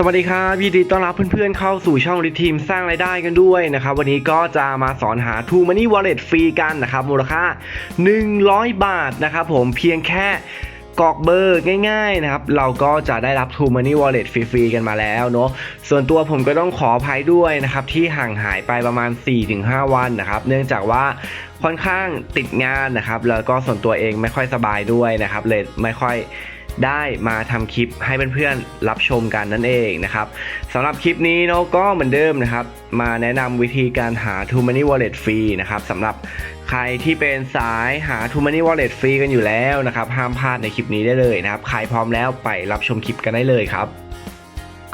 สวัสดีครับยินดีต้อนรับเพื่อนๆเข้าสู่ช่องริทีมสร้างรายได้กันด้วยนะครับ วันนี้ก็จะมาสอนหา True Money Wallet ฟรีกันนะครับ มูลค่า 100 บาทนะครับผมเพียงแค่กรอกเบอร์ง่ายๆนะครับ เราก็จะได้รับ True Money Wallet ฟรีๆกันมาแล้วเนาะส่วนตัวผมก็ต้องขออภัยด้วยนะครับ ที่ห่างหายไปประมาณ 4-5 วันนะครับ เนื่องจากว่าค่อนข้างติดงานนะครับ แล้วก็ส่วนตัวเองไม่ค่อยสบายด้วยนะครับเลยไม่ค่อย ได้มาทำคลิปให้เพื่อนๆรับชมกันนั่นเองนะครับสำหรับคลิปนี้เนาะก็เหมือนเดิมนะครับ มาแนะนำวิธีการหา True Money Wallet ฟรีนะครับสำหรับใครที่เป็นสายหา True Money Wallet ฟรีกันอยู่แล้วนะครับห้ามพลาดในคลิปนี้ได้เลยนะครับใครพร้อมแล้วไปรับชมคลิปกันได้เลยครับ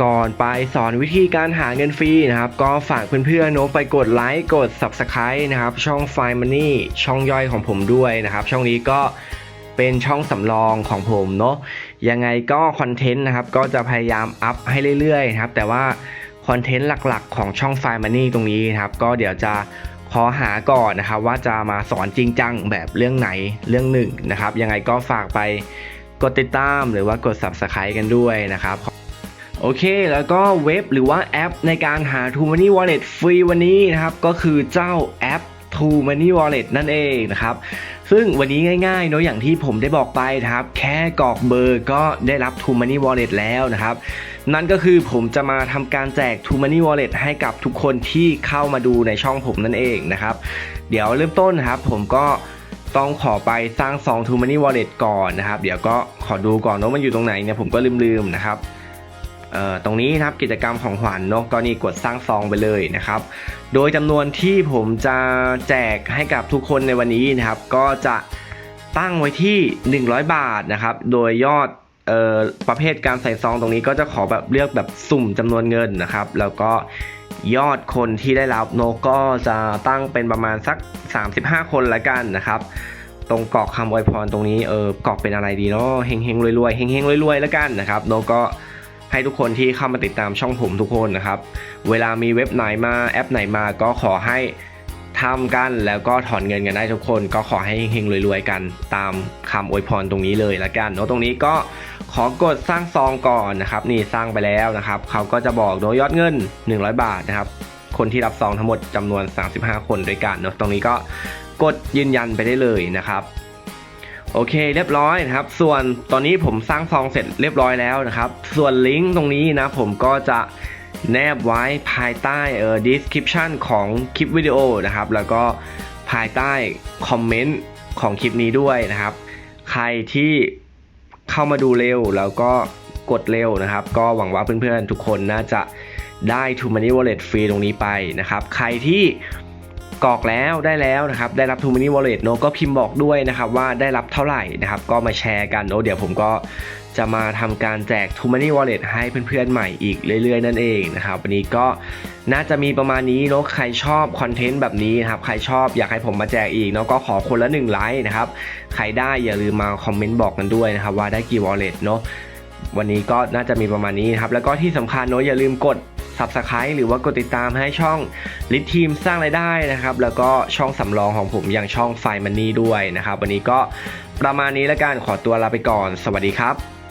ก่อนไปสอนวิธีการหาเงินฟรีนะครับ ก็ฝากเพื่อนๆเนอะไปกดไลค์กด Subscribe นะครับ ช่อง f i Money ช่องย่อยของผมด้วยนะครับ ช่องนี้ก็ เป็นช่องสำรองของผมเนาะยังไงก็คอนเทนต์นะครับก็จะพยายามอัพให้เรื่อยๆนะครับแต่ว่าคอนเทนต์หลักๆ ของช่อง f i Money ตรงนี้นะครับก็เดี๋ยวจะขอหาก่อนนะครับว่าจะมาสอนจริงจังแบบเรื่องไหนเรื่องหนึ่งนะครับยังไงก็ฝากไปกดติดตามหรือว่ากด Subscribe กันด้วยนะครับโอเค แล้วก็เว็บหรือว่าแอปในการหา True Money Wallet ฟรีวันนี้นะครับ ก็คือเจ้าแอป True Money Wallet นั่นเองนะครับ ซึ่งวันนี้ง่ายๆเนอะอย่างที่ผมได้บอกไปนะครับ แค่กรอกเบอร์ก็ได้รับ True Money Wallet แล้วนะครับ นั่นก็คือผมจะมาทำการแจก True Money Wallet ให้กับทุกคนที่เข้ามาดูในช่องผมนั่นเองนะครับ เดี๋ยวเริ่มต้นนะครับ ผมก็ต้องขอไปสร้างซอง True Money Wallet ก่อนนะครับ เดี๋ยวก็ขอดูก่อนว่ามันอยู่ตรงไหนเนี่ยผมก็ลืมๆนะครับ ตรงนี้นะครับกิจกรรมของขวัญเนอะก็นี่กดสร้างซองไปเลยนะครับ โดยจำนวนที่ผมจะแจกให้กับทุกคนในวันนี้นะครับ ก็จะตั้งไว้ที่ 100 บาทนะครับ โดยยอดออประเภทการใส่ซองตรงนี้ก็จะขอแบบเลือกแบบสุ่มจำนวนเงินนะครับ แล้วก็ยอดคนที่ได้รับโนก็จะตั้งเป็นประมาณสัก 35 คนละกันนะครับ ตรงกรอกคำอวยพรตรงนี้เออกรอกเป็นอะไรดีเนาะเฮงเฮงรวยรวยเฮงเฮงรวยรวยแล้วกันนะครับ โนก็ ให้ทุกคนที่เข้ามาติดตามช่องผมทุกคนนะครับ เวลามีเว็บไหนมาแอปไหนมาก็ขอให้ทำกันแล้วก็ถอนเงินกันได้ทุกคน ก็ขอให้เฮงๆรวยๆกันตามคำอวยพรตรงนี้เลยละกันเนาะตรงนี้ก็ขอกดสร้างซองก่อนนะครับ นี่สร้างไปแล้วนะครับเขาก็จะบอกโดยยอดเงิน 100 บาทนะครับ คนที่รับซองทั้งหมดจำนวน 35 คนด้วยกันเนาะตรงนี้ก็กดยืนยันไปได้เลยนะครับ โอเคเรียบร้อยนะครับ ส่วนตอนนี้ผมสร้างซองเสร็จเรียบร้อยแล้วนะครับ ส่วนลิงก์ตรงนี้นะผมก็จะแนบไว้ภายใต้เอ่อ description ของคลิปวิดีโอนะครับ แล้วก็ภายใต้คอมเมนต์ของคลิปนี้ด้วยนะครับ ใครที่เข้ามาดูเร็วแล้วก็กดเร็วนะครับ ก็หวังว่าเพื่อนๆทุกคนน่าจะได้ True Money Wallet ฟรีตรงนี้ไปนะครับ ใครที่ กรอกแล้วได้แล้วนะครับได้รับ True Money Wallet โนก็พิมพ์บอกด้วยนะครับว่าได้รับเท่าไหร่นะครับก็มาแชร์กันโนเดี๋ยวผมก็จะมาทำการแจก True Money Wallet ให้เพื่อนๆใหม่อีกเรื่อยๆ นั่นเองนะครับ วันนี้ก็น่าจะมีประมาณนี้เนาะใครชอบคอนเทนต์แบบนี้นะครับ ใครชอบอยากให้ผมมาแจกอีกเนาะก็ขอคนละหนึ่งไลค์นะครับ ใครได้อย่าลืมมาคอมเมนต์บอกกันด้วยนะครับ ว่าได้กี่ Wallet เนาะวันนี้ก็น่าจะมีประมาณนี้นะครับ แล้วก็ที่สำคัญเนอะอย่าลืมกด Subscribe หรือว่ากดติดตามให้ช่องลิททีมสร้างรายได้นะครับ แล้วก็ช่องสำรองของผมอย่างช่องไฟมันนี่ด้วยนะครับ วันนี้ก็ประมาณนี้แล้วกันขอตัวลาไปก่อน สวัสดีครับ